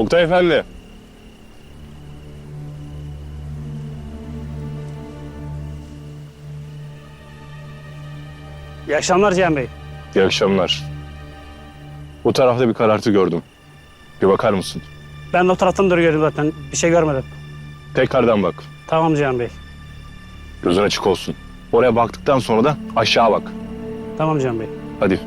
Oktay Efendi. İyi akşamlar Cihan Bey. İyi akşamlar. Bu tarafta bir karartı gördüm. Bir bakar mısın? Ben de o taraftan doğru gördüm zaten. Bir şey görmedim. Tekrardan bak. Tamam Cihan Bey. Gözün açık olsun. Oraya baktıktan sonra da aşağı bak. Tamam Cihan Bey. Hadi.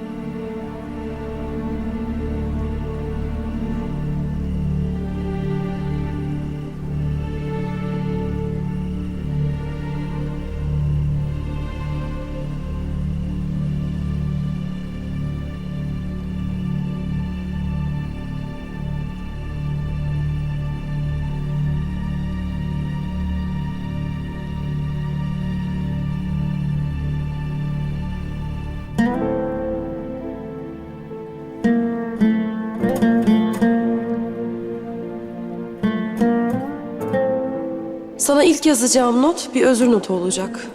Sana ilk yazacağım not bir özür notu olacak.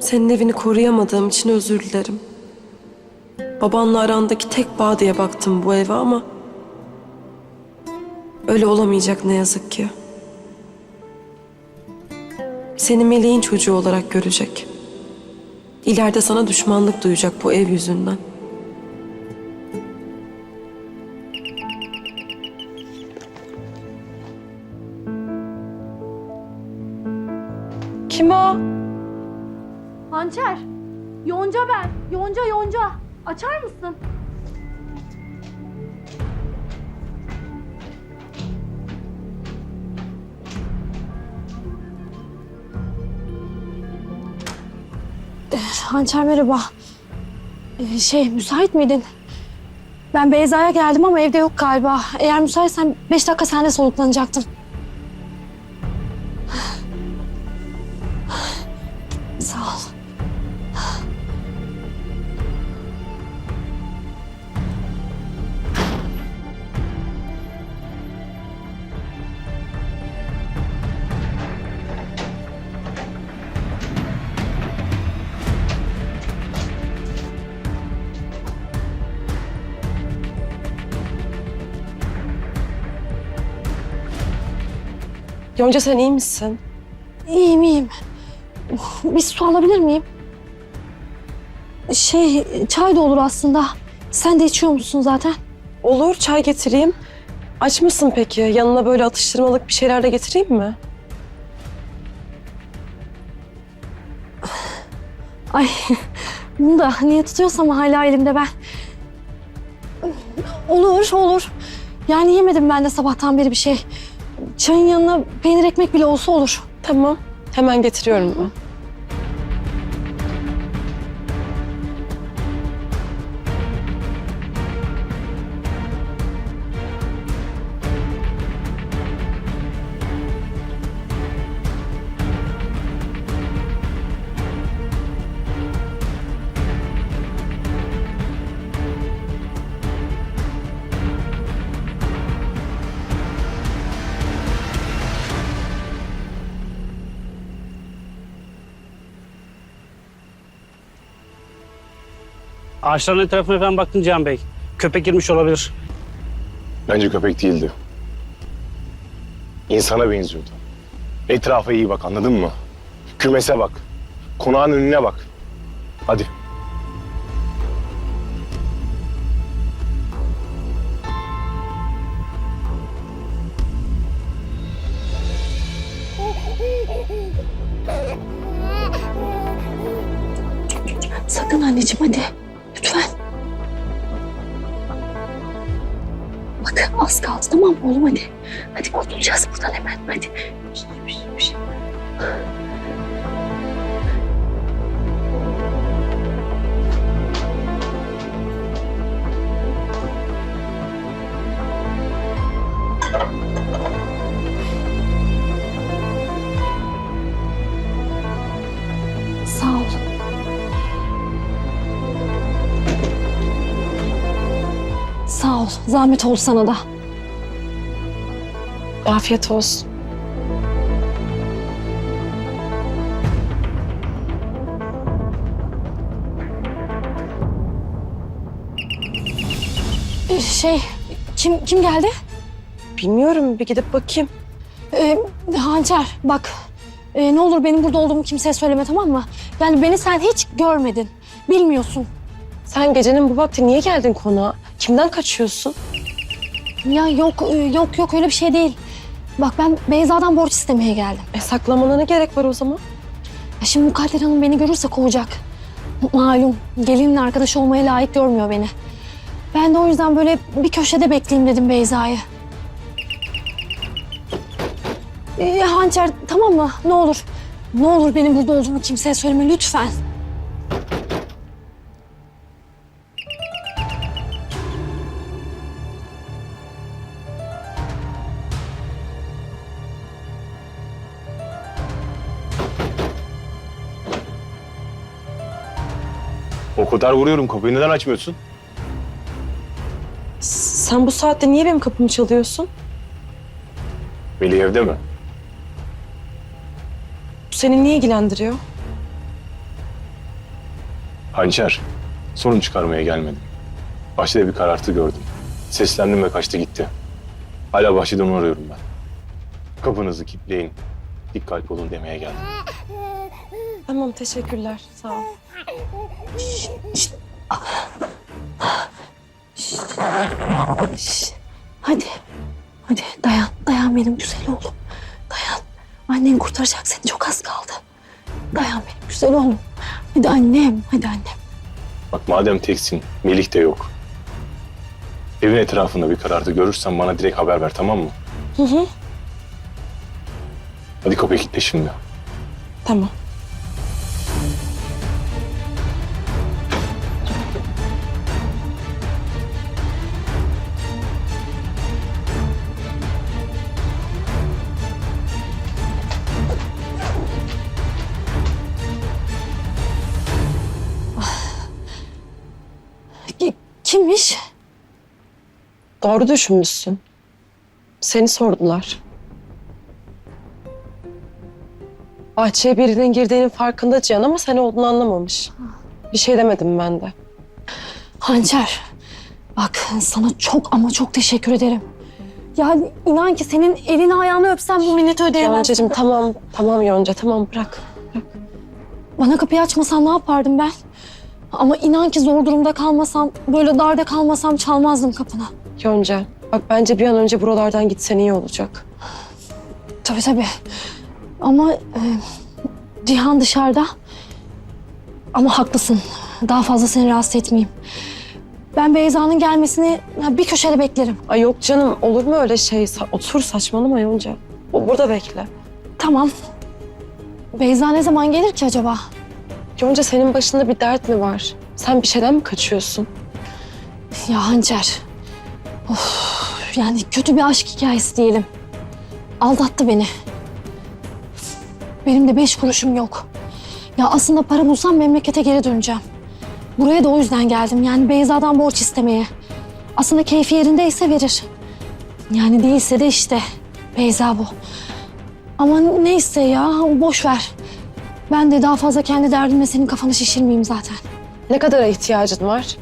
Senin evini koruyamadığım için özür dilerim. Babanla arandaki tek bağ diye baktım bu eve ama... Öyle olamayacak ne yazık ki. Seni meleğin çocuğu olarak görecek. İleride sana düşmanlık duyacak bu ev yüzünden. Yonca ben. Yonca, Yonca. Açar mısın? Hançer merhaba. Ee, şey, müsait miydin? Ben Beyza'ya geldim ama evde yok galiba. Eğer müsaitsen beş dakika sende soluklanacaktım. Yonca sen iyi misin? İyiyim iyiyim. Bir su alabilir miyim? Şey çay da olur aslında. Sen de içiyor musun zaten? Olur çay getireyim. Aç mısın peki? Yanına böyle atıştırmalık bir şeyler de getireyim mi? Ay bunu da niye tutuyorsam hala elimde ben. Olur olur. Yani yemedim ben de sabahtan beri bir şey. Çayın yanına peynir ekmek bile olsa olur. Tamam. Hemen getiriyorum ben. Ağaçların etrafına falan baktım Cihan Bey. Köpek girmiş olabilir. Bence köpek değildi. İnsana benziyordu. Etrafa iyi bak anladın mı? Kümese bak. Konağın önüne bak. Hadi. Sakın anneciğim hadi. Lütfen. Bak az kaldı tamam mı oğlum hadi. Hadi kurtulacağız buradan hemen hadi. Sağ Zahmet oldu sana da. Afiyet olsun. Ee, Şey, kim kim geldi? Bilmiyorum bir gidip bakayım. Ee, Hançer bak e, ne olur benim burada olduğumu kimseye söyleme tamam mı? Yani beni sen hiç görmedin. Bilmiyorsun. Sen gecenin bu vakti niye geldin konağa? Kimden kaçıyorsun? Ya yok e, yok yok öyle bir şey değil. Bak ben Beyza'dan borç istemeye geldim. E saklamana ne gerek var o zaman? Ya şimdi Mukadder Hanım beni görürse kovacak. Malum gelinin arkadaşı olmaya layık görmüyor beni. Ben de o yüzden böyle bir köşede bekleyeyim dedim Beyza'yı. Ee, Hançer tamam mı? Ne olur. Ne olur benim burada olduğumu kimseye söyleme lütfen. O kadar vuruyorum kapıyı neden açmıyorsun? Sen bu saatte niye benim kapımı çalıyorsun? Melih evde mi? Bu seni niye ilgilendiriyor? Hançer, sorun çıkarmaya gelmedim. Bahçede bir karartı gördüm. Seslendim ve kaçtı gitti. Hala bahçeden arıyorum ben. Kapınızı kilitleyin. Dikkatli olun demeye geldim. Tamam teşekkürler sağ ol. Hadi. Hadi dayan. Dayan benim güzel oğlum. Dayan. Annen kurtaracak seni. Çok az kaldı. Dayan benim güzel oğlum. Hadi annem. Hadi annem. Bak madem teksin, Melih de yok. Evin etrafında bir karartı görürsen bana direkt haber ver tamam mı? Hı hı. Hadi kapıyı kilitle şimdi. Tamam. Kimmiş? Doğru düşünmüşsün. Seni sordular. Bahçeye birinin girdiğinin farkında Cihan ama sen olduğunu anlamamış. Bir şey demedim ben de. Hançer. Bak sana çok ama çok teşekkür ederim. Yani inan ki senin elini ayağını öpsem bu minneti ödeyemem. Yonca'cığım tamam, tamam Yonca tamam bırak. Bana kapıyı açmasan ne yapardım ben? Ama inan ki zor durumda kalmasam, böyle darda kalmasam çalmazdım kapını. Yonca bak bence bir an önce buralardan gitsen iyi olacak. Tabii tabii. Ama e, Cihan dışarıda. Ama haklısın. Daha fazla seni rahatsız etmeyeyim. Ben Beyza'nın gelmesini bir köşede beklerim. Ay yok canım olur mu öyle şey? Sa- otur saçmalama Yonca. O burada bekle. Tamam. Beyza ne zaman gelir ki acaba? Yonca senin başında bir dert mi var? Sen bir şeyden mi kaçıyorsun? Ya Hançer. Of, yani kötü bir aşk hikayesi diyelim. Aldattı beni. Benim de beş kuruşum yok. Ya aslında para bulsam memlekete geri döneceğim. Buraya da o yüzden geldim. Yani Beyza'dan borç istemeye. Aslında keyfi yerindeyse verir. Yani değilse de işte Beyza bu. Ama neyse ya boş ver. Ben de daha fazla kendi derdimle senin kafanı şişirmeyeyim zaten. Ne kadara ihtiyacın var?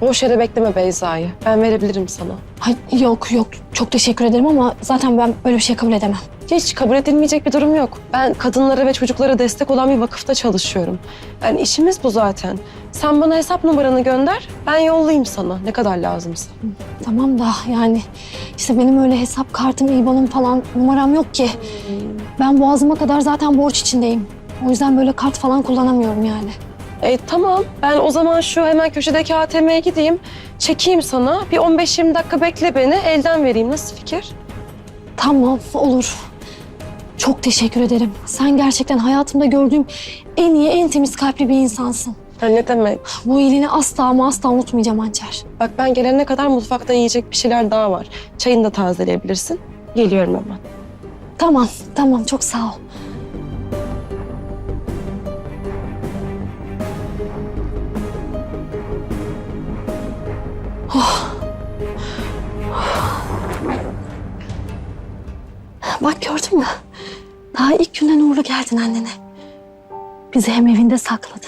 Boş yere bekleme Beyza'yı. Ben verebilirim sana. Ay, yok yok çok teşekkür ederim ama zaten ben böyle bir şey kabul edemem. Hiç kabul edilmeyecek bir durum yok. Ben kadınlara ve çocuklara destek olan bir vakıfta çalışıyorum. Yani işimiz bu zaten. Sen bana hesap numaranı gönder, ben yollayayım sana ne kadar lazımsa. Tamam da yani işte benim öyle hesap kartım, IBAN'ım falan numaram yok ki. Ben boğazıma kadar zaten borç içindeyim. O yüzden böyle kart falan kullanamıyorum yani. E tamam, ben o zaman şu hemen köşedeki ATM'ye gideyim, çekeyim sana. Bir 15-20 dakika bekle beni, elden vereyim. Nasıl fikir? Tamam olur. Çok teşekkür ederim. Sen gerçekten hayatımda gördüğüm en iyi, en temiz kalpli bir insansın. Ha, ne demek? Bu iyiliğini asla ama asla unutmayacağım Hançer. Bak ben gelene kadar mutfakta yiyecek bir şeyler daha var. Çayını da tazeleyebilirsin. Geliyorum hemen. Tamam, tamam çok sağ ol. Gördün mü? Daha ilk günden uğurlu geldin annene. Bizi hem evinde sakladı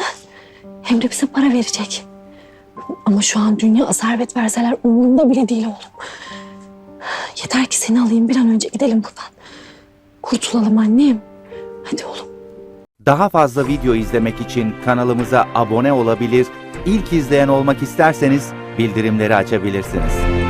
hem de bize para verecek. Ama şu an dünya servet verseler umurumda bile değil oğlum. Yeter ki seni alayım bir an önce gidelim buradan. Kurtulalım annem. Hadi oğlum. Daha fazla video izlemek için kanalımıza abone olabilir, ilk izleyen olmak isterseniz bildirimleri açabilirsiniz.